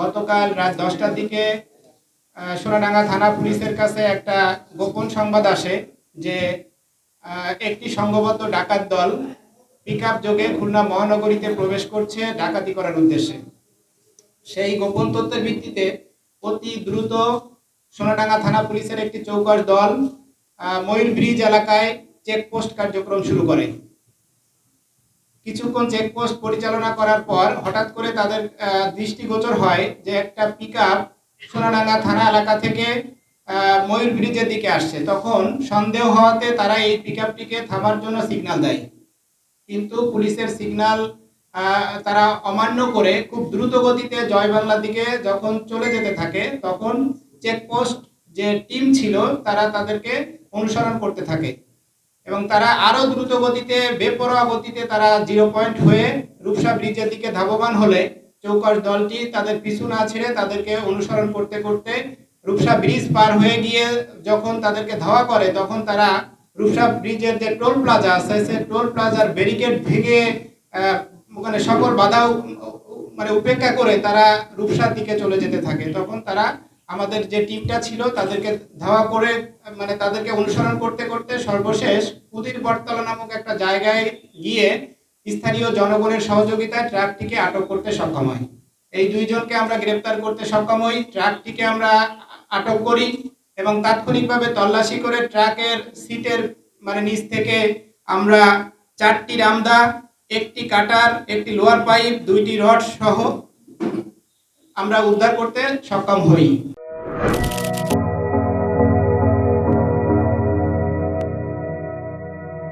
গতকাল রাত দশটার দিকে সোনাডাঙ্গা থানা পুলিশের কাছে একটা গোপন সংবাদ আসে যে একটি সংঘবদ্ধ ডাকাত দল পিক আপ যোগে খুলনা মহানগরীতে প্রবেশ করছে ডাকাতি করার উদ্দেশ্যে। সেই গোপন তথ্যের ভিত্তিতে অতি দ্রুত সোনাডাঙ্গা থানা পুলিশের একটি চৌকস দল ময়ূর ব্রিজ এলাকায় চেকপোস্ট কার্যক্রম শুরু করে। কিছুক্ষণ চেকপোস্ট পরিচালনা করার পর হঠাৎ করে তাদের দৃষ্টিগোচর হয় যে একটা পিক আপ সোনাডাঙ্গা থানা এলাকা থেকে ময়ূর ব্রিজের দিকে আসছে। তখন সন্দেহ হওয়াতে তারা এই পিক আপটিকে থামার জন্য সিগনাল দেয়। কিন্তু পুলিশের সিগনাল তারা অমান্য করে খুব দ্রুত গতিতে জয় বাংলার দিকে যখন চলে যেতে থাকে, তখন চেকপোস্ট যে টিম ছিল, তারা তাদেরকে অনুসরণ করতে থাকে। এবং তারা আরও দ্রুত গতিতে, বেপরোয়া গতিতে তারা জিরো পয়েন্ট হয়ে রূপসা ব্রিজের দিকে ধাবমান হলে চৌকস দলটি তাদের পিছু না ছেড়ে তাদেরকে অনুসরণ করতে করতে রূপসা ব্রিজ পার হয়ে গিয়ে যখন তাদেরকে ধাওয়া করে, তখন তারা রূপসা ব্রিজের যে টোল প্লাজা আছে, সেই টোল প্লাজার ব্যারিকেড ভেঙে ওখানে সকল বাধা মানে উপেক্ষা করে তারা রূপসার দিকে চলে যেতে থাকে। তখন তারা আমাদের যে টিমটা ছিল, তাদেরকে ধাওয়া করে মানে তাদেরকে অনুসরণ করতে করতে সর্বশেষ কুদির বটতলা নামক একটা জায়গায় গিয়ে স্থানীয় জনগণের সহযোগিতায় ট্রাকটিকে আটক করতে সক্ষম হয়। এই দুইজনকে আমরা গ্রেপ্তার করতে সক্ষম হই। ট্রাকটিকে আমরা আটক করি এবং তাৎক্ষণিকভাবে তল্লাশি করে ট্রাকের সিটের মানে নিচ থেকে আমরা চারটি রামদা, একটি কাটার, একটি লোয়ার পাইপ, দুইটি রড সহ আমরা উদ্ধার করতে সক্ষম হই।